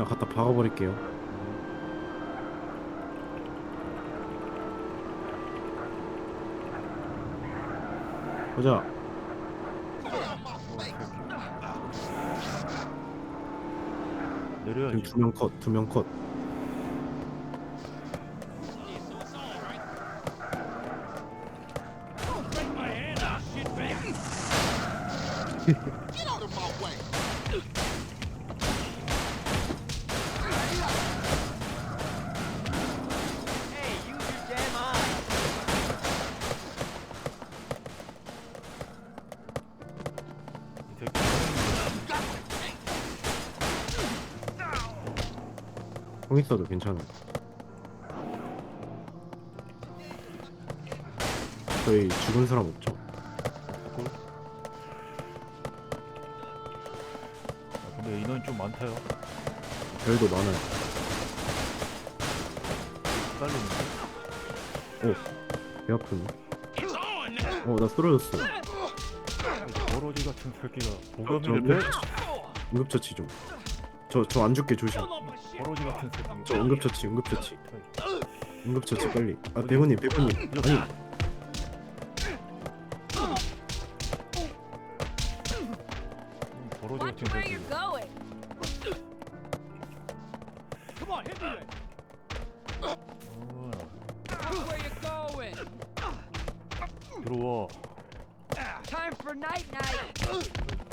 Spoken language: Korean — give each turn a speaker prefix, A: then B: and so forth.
A: 그냥 갖다 박아버릴게요. 보자.
B: 내려야지.
A: 두명 컷, 두 명 컷. 총 있어도 괜찮아. 저희 죽은 사람 없죠?
B: 꿀. 아, 근데 인원이 좀 많다요.
A: 별도 많아요.
B: 딸리는데.
A: 배 아프네. 어, 나 쓰러졌어.
B: 버러지 같은 새끼가
A: 저
B: 보감이를
A: 응급처치 좀. 저, 저 안 죽게 조심.
B: 버러지 같은 새끼.
A: 저 응급처치, 응급처치. 응급처치 빨리. 아, 배우님, 배우님. 아니,
B: 버러지
C: Watch
B: 같은
C: where
B: 새끼.
C: you're going.
D: Come on, hit me then.
B: 어,
C: Watch where you're going.
B: 들어와.
C: Time for night night.